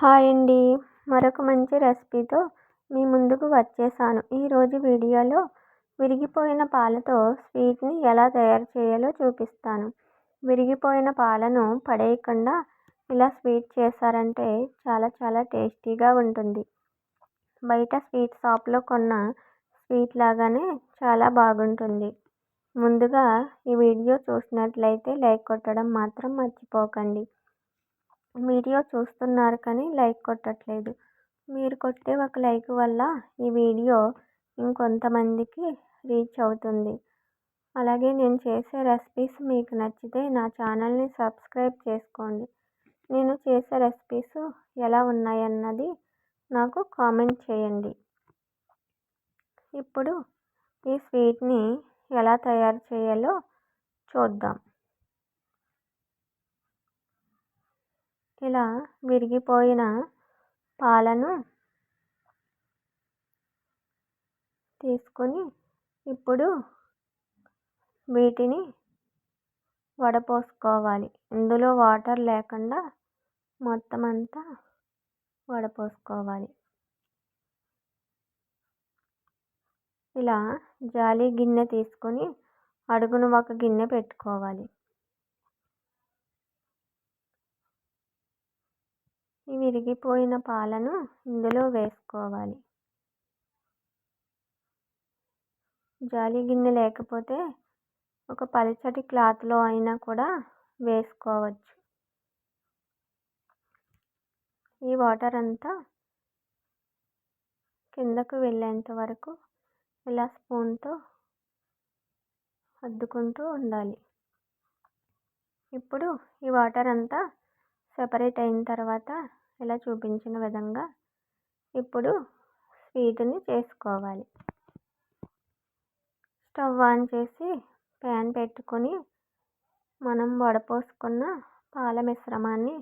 Hi అండి. మరొక మంచి రెసిపీతో మీ ముందుకు వచ్చేసాను. ఈరోజు వీడియోలో విరిగిపోయిన పాలతో స్వీట్ని ఎలా తయారు చేయాలో చూపిస్తాను. విరిగిపోయిన పాలను పడేయకుండా ఇలా స్వీట్ చేశారంటే చాలా చాలా టేస్టీగా ఉంటుంది. బయట స్వీట్ షాప్లో కొన్న స్వీట్ లాగానే చాలా బాగుంటుంది. ముందుగా ఈ వీడియో చూసినట్లయితే లైక్ కొట్టడం మాత్రం మర్చిపోకండి. వీడియో చూస్తున్నారు కానీ లైక్ కొట్టట్లేదు. మీరు కొట్టే ఒక లైక్ వల్ల ఈ వీడియో ఇంకొంతమందికి రీచ్ అవుతుంది. అలాగే నేను చేసే రెసిపీస్ మీకు నచ్చితే నా ఛానల్ని సబ్స్క్రైబ్ చేసుకోండి. నేను చేసే రెసిపీస్ ఎలా ఉన్నాయన్నది నాకు కామెంట్ చేయండి. ఇప్పుడు ఈ స్వీట్ని ఎలా తయారు చేయాలో చూద్దాం. ఇలా విరిగిపోయిన పాలను తీసుకొని ఇప్పుడు వీటిని వడపోసుకోవాలి. ఇందులో వాటర్ లేకుండా మొత్తం అంతా వడపోసుకోవాలి. ఇలా జాలి గిన్నె తీసుకొని అడుగున ఒక గిన్నె పెట్టుకోవాలి. ఈ విరిగిపోయిన పాలను ఇందులో వేసుకోవాలి. జాలి గిన్నె లేకపోతే ఒక పలుచటి క్లాత్లో అయినా కూడా వేసుకోవచ్చు. ఈ వాటర్ అంతా కిందకు వెళ్ళేంత వరకు ఇలా స్పూన్తో అద్దుకుంటూ ఉండాలి. ఇప్పుడు ఈ వాటర్ అంతా సెపరేట్ అయిన తర్వాత ఇలా చూపించిన విధంగా ఇప్పుడు స్వీట్ని చేసుకోవాలి. స్టవ్ ఆన్ చేసి ప్యాన్ పెట్టుకొని మనం వడపోసుకున్న పాల మిశ్రమాన్ని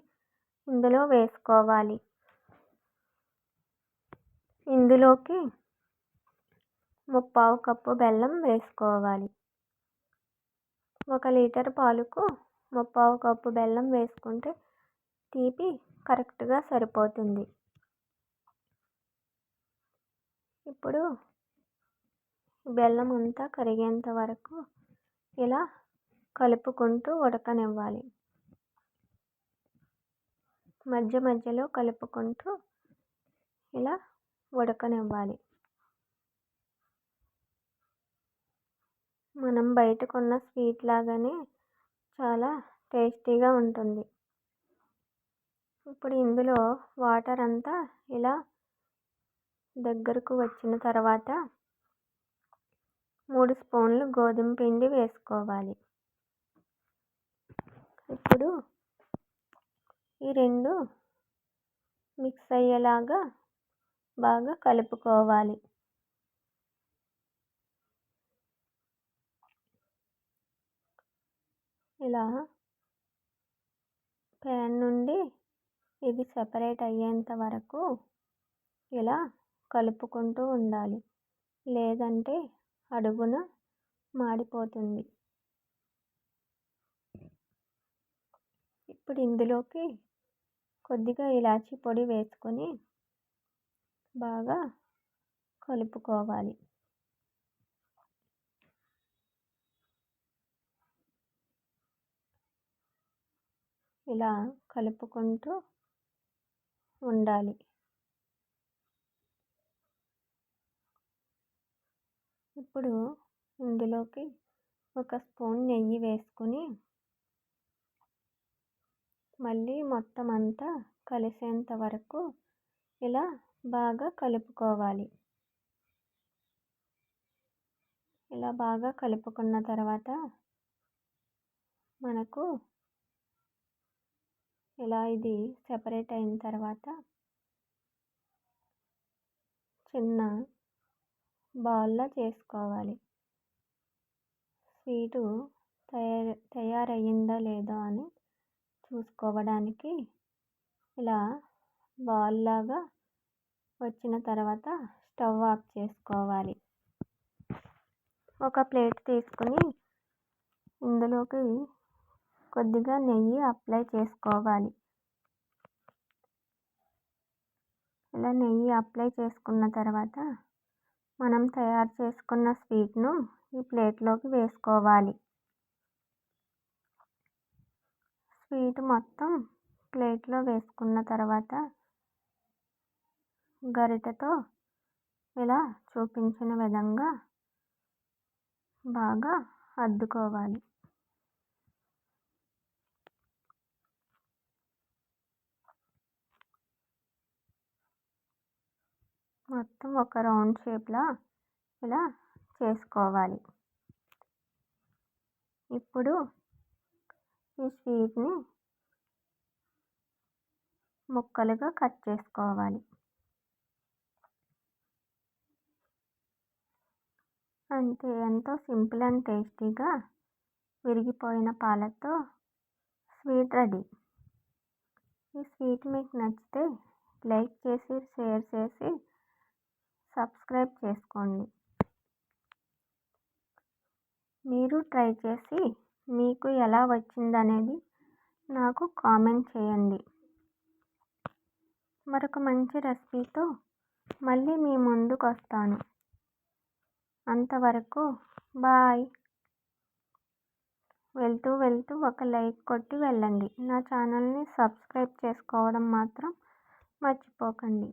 ఇందులో వేసుకోవాలి. ఇందులోకి ముప్పావు కప్పు బెల్లం వేసుకోవాలి. ఒక లీటర్ పాలకు ముప్పావు కప్పు బెల్లం వేసుకుంటే తీపి కరెక్ట్గా సరిపోతుంది. ఇప్పుడు బెల్లం అంతా కరిగేంత వరకు ఇలా కలుపుకుంటూ ఉడకనివ్వాలి. మధ్య మధ్యలో కలుపుకుంటూ ఇలా ఉడకనివ్వాలి. మనం బయటకున్న స్వీట్ లాగానే చాలా టేస్టీగా ఉంటుంది. ఇప్పుడు ఇందులో వాటర్ అంతా ఇలా దగ్గరకు వచ్చిన తర్వాత మూడు స్పూన్లు గోధుమ పిండి వేసుకోవాలి. ఇప్పుడు ఈ రెండు మిక్స్ అయ్యేలాగా బాగా కలుపుకోవాలి. ఇలా ప్యాన్ నుండి ఇది సెపరేట్ అయ్యేంత వరకు ఇలా కలుపుకుంటూ ఉండాలి. లేదంటే అడుగున మాడిపోతుంది. ఇప్పుడు ఇందులోకి కొద్దిగా ఇలాచీ పొడి వేసుకొని బాగా కలుపుకోవాలి. ఇలా కలుపుకుంటూ ఉండాలి. ఇప్పుడు ఇందులోకి ఒక స్పూన్ నెయ్యి వేసుకొని మళ్ళీ మొత్తం అంతా కలిసేంత వరకు ఇలా బాగా కలుపుకోవాలి. ఇలా బాగా కలుపుకున్న తర్వాత మనకు ఇలా ఇది సెపరేట్ అయిన తర్వాత చిన్న బాల్లా చేసుకోవాలి. స్వీటు తయారు తయారయ్యిందా లేదా అని చూసుకోవడానికి ఇలా బాల్ లాగా వచ్చిన తర్వాత స్టవ్ ఆఫ్ చేసుకోవాలి. ఒక ప్లేట్ తీసుకుని ఇందులోకి కొద్దిగా నెయ్యి అప్లై చేసుకోవాలి. ఇలా నెయ్యి అప్లై చేసుకున్న తర్వాత మనం తయారు చేసుకున్న స్వీట్ను ఈ ప్లేట్లోకి వేసుకోవాలి. స్వీట్ మొత్తం ప్లేట్లో వేసుకున్న తర్వాత గరిటెతో ఇలా చూపించిన విధంగా బాగా అద్దుకోవాలి. మొత్తం ఒక రౌండ్ షేప్లో ఇలా చేసుకోవాలి. ఇప్పుడు ఈ స్వీట్ని ముక్కలుగా కట్ చేసుకోవాలి. అంతే ఎంతో సింపుల్ అండ్ టేస్టీగా విరిగిపోయిన పాలతో స్వీట్ రెడీ. ఈ స్వీట్ మీకు నచ్చితే లైక్ చేసి షేర్ చేసి సబ్స్క్రైబ్ చేసుకోండి. మీరు ట్రై చేసి మీకు ఎలా వచ్చిందనేది నాకు కామెంట్ చేయండి. మరొక మంచి రెసిపీతో మళ్ళీ మీ ముందుకు వస్తాను. అంతవరకు బాయ్. వెళ్తూ వెళ్తూ ఒక లైక్ కొట్టి వెళ్ళండి. నా ఛానల్ని సబ్స్క్రైబ్ చేసుకోవడం మాత్రం మర్చిపోకండి.